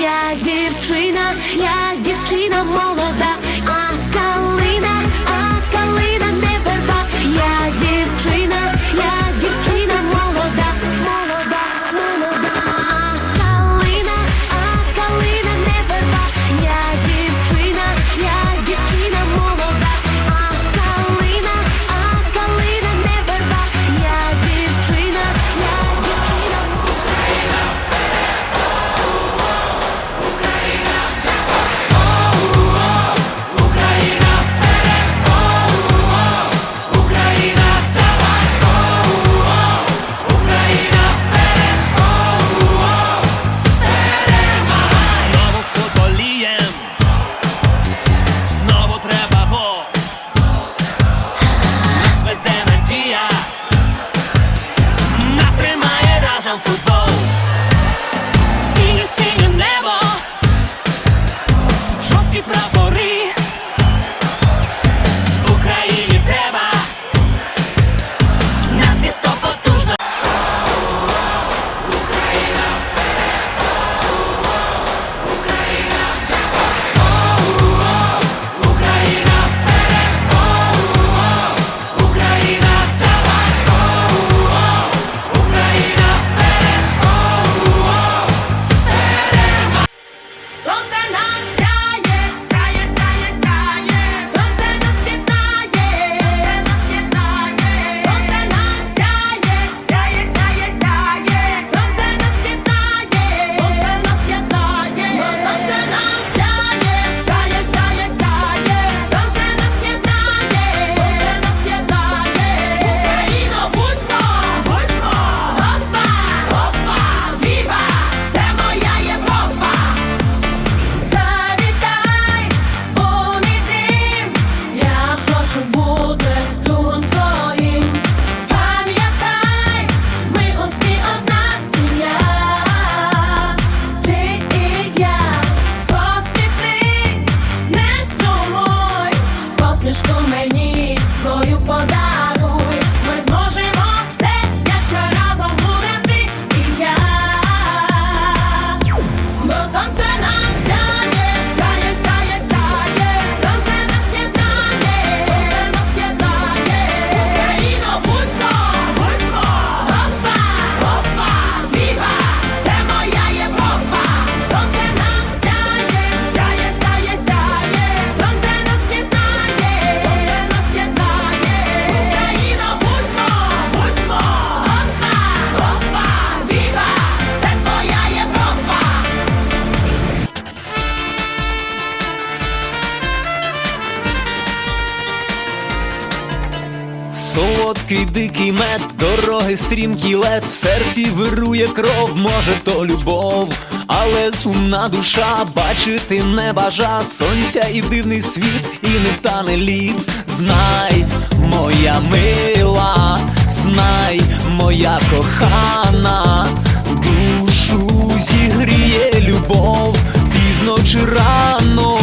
Я дівчина, я дівчина в sonho quando Легкий дикий мед, дороги стрімкий лед, в серці вирує кров, може, то любов, але сумна душа бачити не бажа сонця і дивний світ, і не тане лід. Знай, моя мила, знай, моя кохана, душу зігріє любов, пізно чи рано.